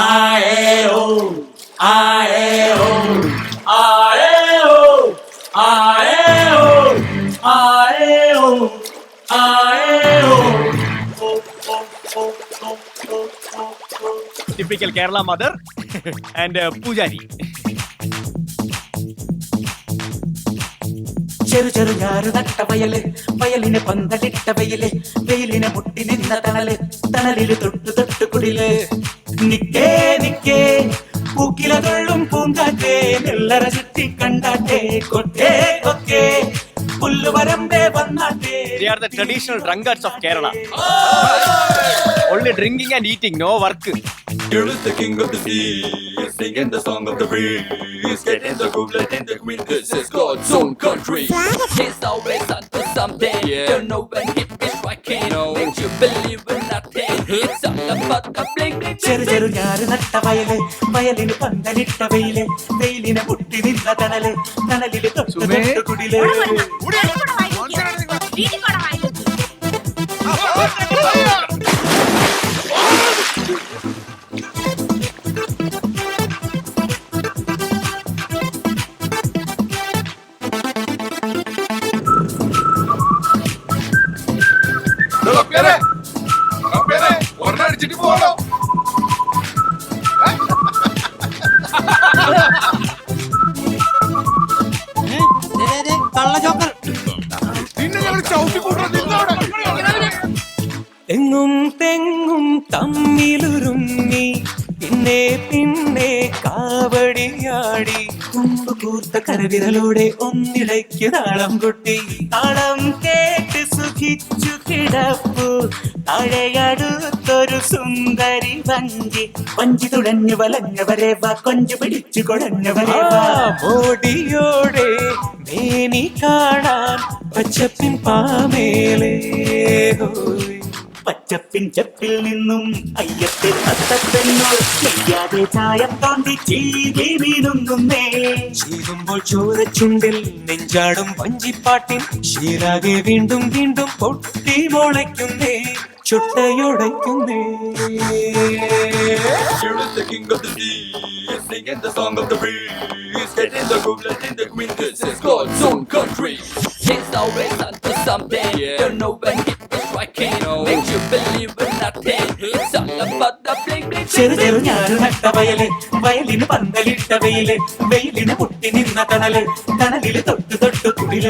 ആയേോ ആയേോ ആയേോ ആയേോ ആയേോ ആയേോ typical Kerala mother and poojari ചെറു ചെറു ഞാറു നട്ട വയൽ വയലിന് പന്തലിട്ട വെയിൽ വെയിലിനെ മുട്ടി നിന്ന തണൽ തണലിൽ തൊട്ടു തൊട്ടു കുടിൽ. നിക്കേ നിക്കേ പൂക്കില തൊള്ളും പൂങ്കാറ്റേ നെല്ലറ ചുറ്റി കണ്ടാറ്റേ കൊട്ടേ കൊക്കേ പുല്ലുവരമ്പേ വന്നാട്ടേ They are the traditional drunkards of Kerala. Only drinking and eating, no work. Here is the king of the sea, singing the song of the breeze. Get in the groove, let in the queen. This is God's own country. He's always onto something. Don't know when hit is striking. Makes you believe in nothing. It's all about the bling bling ചെറു. ചെറു ഞാറ് നട്ട വയൽ വയലിന് പന്തലിട്ട വെയിൽ വെയിലിനെ പൊട്ടി നിന്ന തണൽ തണലിൽ തൊട്ടു തൊട്ടു കുടിൽ ഒരെണ്ണടിച്ചിട്ട് എങ്ങും തെങ്ങും തമ്മിലുരുങ്ങി പിന്നെ പിന്നെ കാവടിയാടി. കൂർത്ത കരവിരലോടെ ഒന്നിടയ്ക്ക് താളം കൊട്ടി. താളം കേട്ട് സുഖിച്ചു കിടപ്പു. താഴെയടുത്തൊരു സുന്ദരി വഞ്ചി. വഞ്ചി തുഴഞ്ഞു വലഞ്ഞവരെ വാ കൊഞ്ചു പിടിച്ചു കൊടഞ്ഞവരെ വാ. മോടിയോടെ മേനി കാണാൻ പച്ചപ്പിൻ പാമേലേ പച്ചപ്പിൻ ചപ്പിൽ നിന്നും അയ്യത്തെ തത്തപ്പെണ്ണോ ചെയ്യാതെ ചായം തോണ്ടി വീണുന്നേ ചീകുമ്പോൾ ചോരച്ചുണ്ടിൽ നെഞ്ചാടും വഞ്ചിപ്പാട്ടിൽ ശീലാകെ വീണ്ടും വീണ്ടും പൊട്ടി മുളയ്ക്കുന്നേ ചുട്ടയുടയ്ക്കുന്നേ Here is the king of the sea, singing the song of the breeze. Get in the groove, let in the queen. This is God's own country. He's always onto something. Don't know when hit is striking. Makes you believe in nothing. It's all about the bling bling ചെറു bling. ചെറു ഞാറ് നട്ട വയൽ വയലിന് പന്തലിട്ട വെയിൽ വെയിലിന് മുട്ടി നിന്ന തണൽ തണലിൽ തൊട്ടു തൊട്ടു കുടിൽ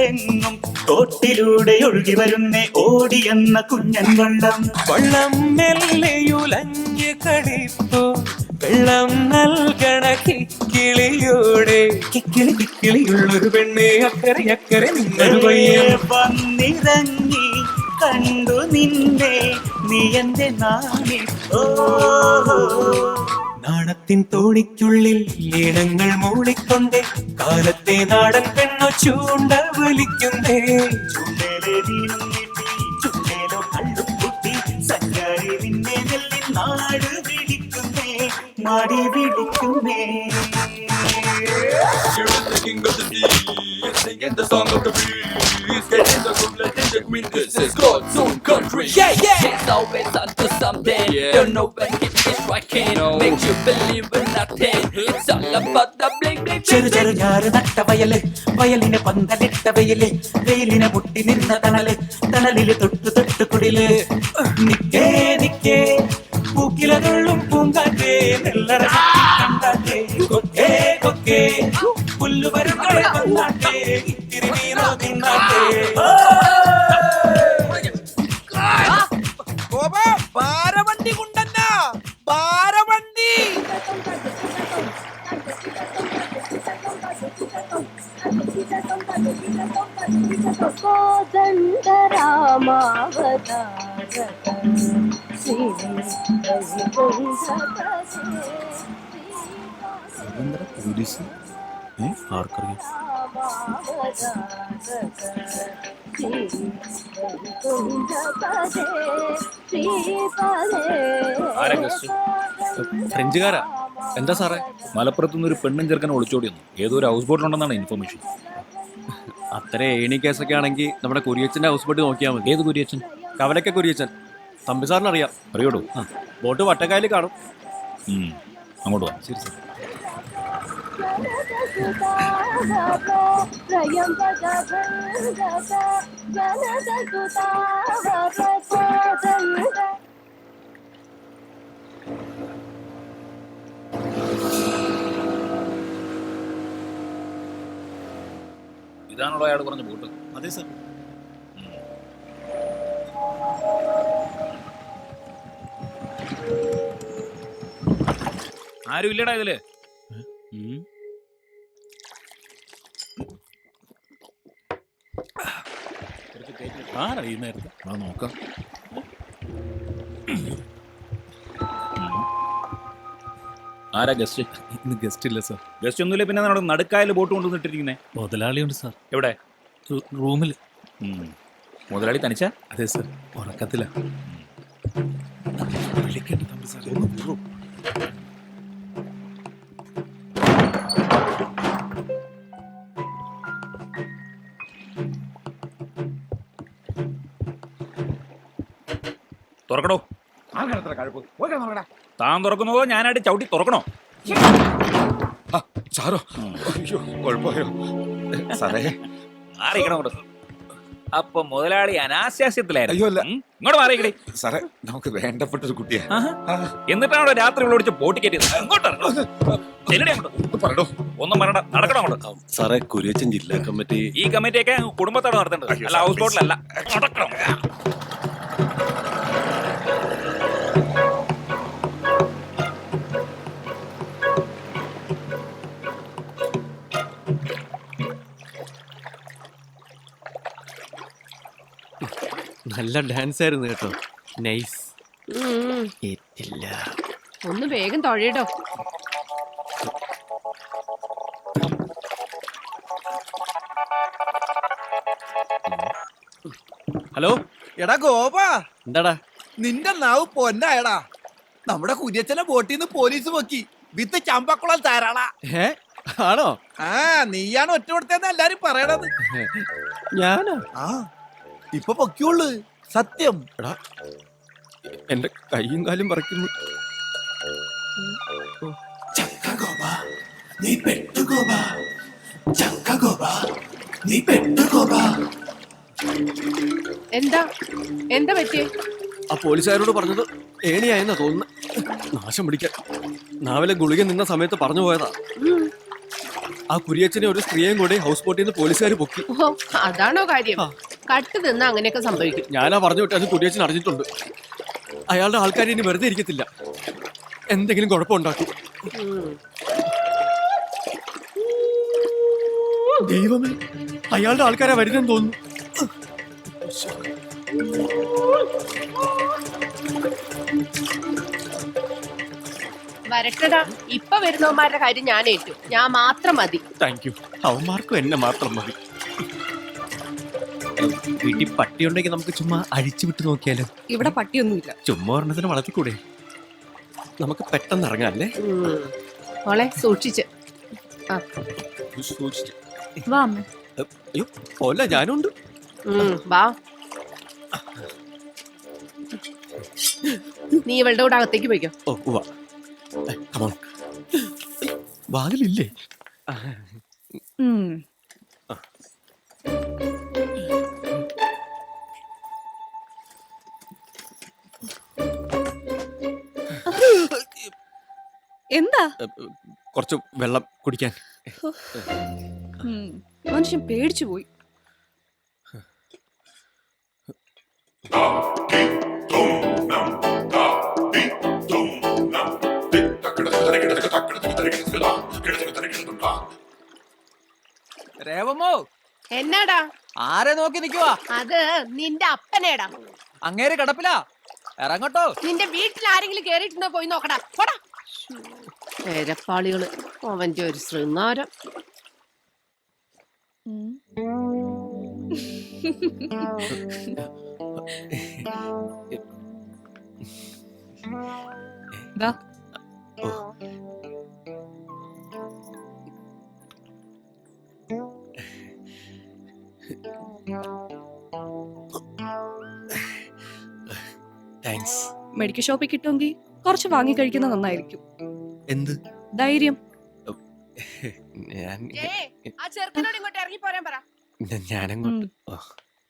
തോടുകളെങ്ങും തോട്ടിലൂടെ ഒഴുകി വരുന്നേ ഓടിയെന്ന കുഞ്ഞൻ വെള്ളം. വള്ളം മെല്ലയുലഞ്ഞ് കളിപ്പോ വെള്ളം നൽകണ കിക്കിളിയോടെ. കിക്കിളി കിക്കിളിയുള്ളൊരു പെണ്ണ് അക്കരെ അക്കരെ നിങ്ങൾ വന്നിറങ്ങി കണ്ടു നിന്നെ നീ എന്റെ നാണി. ഓ. ആണത്തിൻ തോണിക്കുള്ളിൽ ലീണങ്ങൾ മൂളിക്കൊണ്ടേ കാലത്തെ നാടൻ പെണ്ണു ചൂണ്ട വലിക്കുന്നേ. Yeah, yeah. Always onto something. Don't know when it is striking. Makes you believe in nothing. It's all about the bling bling ചെറു. ചെറു ഞാറ് നട്ട വയൽ വയലിന് പന്തലിട്ട വെയിൽ വെയിലിനെ മുട്ടി നിന്ന തണൽ തണലിൽ തൊട്ടു തൊട്ടു കുടിൽ നിക്കേ നിക്കേ പൂക്കിലതുള്ളും പൂങ്കാറ്റേ നെല്ലറ കണ്ടാറ്റേ കൊക്കേ കൊക്കേ പുല്ലുവരുകളെ വന്നാട്ടെ ഇത്തിരി നീരോ തിന്നാട്ടെ ഭാരവണ്ടി പോലീസ് ആർക്കറിയാം ആരാ ഗസ്റ്റ്? ഫ്രഞ്ചുകാരാ. എന്താ സാറേ? മലപ്പുറത്ത് നിന്ന് ഒരു പെണ്ണും ചെറുക്കനെ ഒളിച്ചോടി വന്നു. ഏതോ ഒരു ഹൗസ് ബോട്ടിലുണ്ടെന്നാണ് ഇൻഫർമേഷൻ അത്ര ഏണി കേസൊക്കെ ആണെങ്കിൽ നമ്മുടെ കുരിയച്ചന്റെ ഹൗസ് ബോട്ട് നോക്കിയാൽ മതി. ഏത് കുരിയച്ചൻ? കവലക്ക കുരിയച്ചൻ. തമ്പി സാറിന് അറിയാം. അറിയോടോ? ബോട്ട് വട്ടക്കായലിൽ കാണും. അങ്ങോട്ട് വാ. ശരി സാർ ഇതാണല്ലോ അയാൾ പറഞ്ഞ ബോട്ട്. അതെ സർ. ആരും ഇല്ലടാ ഇതിൽ. ആരാ ഈ നേരത്തെ? ആ നോക്കാം. ആരാ ഗസ്റ്റ് ഇന്ന് ഗസ്റ്റ് ഇല്ല സാർ ഗസ്റ്റ് ഒന്നുമില്ല പിന്നെ നമ്മുടെ നടുക്കായൽ ബോട്ട് കൊണ്ടുവന്നിട്ടിരിക്കുന്നേ മുതലാളിയുണ്ട് സാർ എവിടെ? റൂമിൽ മുതലാളി തനിച്ച? അതെ സാർ ഉറക്കത്തില്ല വിളിക്കണ്ട തമ്പി സാർ തുറക്കണോ താൻ തുറക്കുന്നതോ ഞാനായിട്ട് ചവിട്ടി തുറക്കണോ? സാറോ. അയ്യോ കുഴപ്പമായോ? സാറേ. മാറിയിക്കണം അങ്ങോട്ട്. അപ്പൊ മുതലാളി അനാശാസ്യത്തിലായിരുന്നു. അയ്യോ, അല്ല. ഉം? ഇങ്ങോട്ട് മാറിയിക്കടേ സാറേ നമുക്ക് വേണ്ടപ്പെട്ട ഒരു കുട്ടിയാ എന്നിട്ടാണോ രാത്രി വിളിച്ച് പോട്ടി കയറ്റിയത്? അങ്ങോട്ട് ഇറങ്ങ്. ചെല്ലടി അങ്ങോട്ട്. ഒന്ന് ഒന്നും പറയണ്ട. നടക്കണം അങ്ങോട്ട്. സാറേ കുരിയച്ചൻ ജില്ലാ കമ്മിറ്റി ഈ കമ്മിറ്റിയൊക്കെ കുടുംബത്തോടെ നടത്തേണ്ടത്. അല്ല ഹൗസ്. ബോട്ടിലല്ല. നടക്കണം നല്ല ഡാൻസ് ആയിരുന്നു കേട്ടോ. നൈസ് ഒന്ന് വേഗം തൊഴയിടോ ഹലോ എടാ ഗോപാ. എന്താടാ? നിന്റെ നാവ് പൊന്നായടാ. നമ്മുടെ കുര്യച്ചനെ ബോട്ടിൽ നിന്ന് പോലീസ് പൊക്കി. വിത്ത് ചമ്പക്കുളം താരാളാ ഏ ആണോ? ആ നീയാണ് ഒറ്റ കൊടുത്തേന്ന് എല്ലാരും പറയണത്. ഞാനോ? ആ. ഇപ്പൊ പൊക്കിയുള്ളു സത്യം. എടാ എന്റെ കൈയും കാലും പറിക്കുന്നു നീ പെട്ടു ഗോപ ചക്ക ഗോപ നീ പെട്ടു ഗോപ എന്താ? എന്താ പറ്റിയേ? ആ പോലീസുകാരോട് പറഞ്ഞത് ഏണിയായെന്നാ തോന്നുന്നു. നാശം പിടിക്കാൻ. നാവിലെ ഗുളിക നിന്ന സമയത്ത് പറഞ്ഞു പോയതാ. ആ കുരിയച്ചനെ ഒരു സ്ത്രീയെയും കൂടെ ഹൗസ് ബോട്ടിൽ നിന്ന് പോലീസുകാർ പൊക്കി. അതാണോ കാര്യം. കട്ട് നിന്ന അങ്ങനെയൊക്കെ സംഭവിക്കും. ഞാനാ പറഞ്ഞു വിട്ടത് കുരിയച്ചൻ നടന്നിട്ടുണ്ട്. അയാളുടെ ആൾക്കാർ ഇനി വെറുതെ ഇരിക്കത്തില്ല. എന്തെങ്കിലും കുഴപ്പമുണ്ടാക്കും. ദൈവമേ അയാളുടെ ആൾക്കാരാ വരുന്നെന്ന് തോന്നുന്നു. വരട്ടടാ. ഇപ്പൊ വരുന്നവന്മാരുടെ കാര്യം ഞാൻ ഏറ്റു. ഞാൻ മാത്രം മതി. Thank you. അവന്മാർക്കും എന്നെ മാത്രം മതി. വീട്ടിൽ പട്ടി ഉണ്ടെങ്കിൽ നമുക്ക് ചുമ്മാ അഴിച്ചു വിട്ട് നോക്കിയാലോ? ഇവിടെ പട്ടിയൊന്നുമില്ല. ചുമ്മാ ഒരെണ്ണത്തിന് വളർത്തിക്കൂടെ? നമുക്ക് പെട്ടെന്ന് ഇറങ്ങാം അല്ലേ. മോളെ സൂക്ഷിച്ച്. ആ. സൂക്ഷിച്ച്. വാ അമ്മ. അയ്യോ പോലെ ഞാനുണ്ട്. ഉം, വാ. നീ ഇവളുടെ കൂടെ അകത്തേക്ക് പോയിക്കോ. ഓ ഉവ്വ. ഏ, come on. വാതിലില്ലേ? ഉം. കുറച്ച് വെള്ളം കുടിക്കാൻ. മനുഷ്യൻ പേടിച്ചു പോയി. രേവമോ? എന്നാടാ? ആരെ നോക്കി നിക്കുവാ? അത് നിന്റെ അപ്പനേടാ. അങ്ങേര് കിടപ്പിലാ? ഇറങ്ങട്ടോ. നിന്റെ വീട്ടിൽ ആരെങ്കിലും കേറിയിട്ടുണ്ടോ പോയി നോക്കടാ. പോടാ. പേരപ്പാളികൾ അവന്റെ ഒരു ശൃംഗാരം. ദാ, താങ്ക്സ് മെഡിക്കൽ ഷോപ്പിൽ കിട്ടുമെങ്കിൽ കുറച്ച് വാങ്ങി കഴിക്കുന്നത് നന്നായിരിക്കും. എന്ത്? ധൈര്യം. ഞാൻ ആ ചെറുക്കനോട് ഇങ്ങോട്ട് ഇറങ്ങി പോരാൻ പറ ഞാനങ്ങോട്ട്.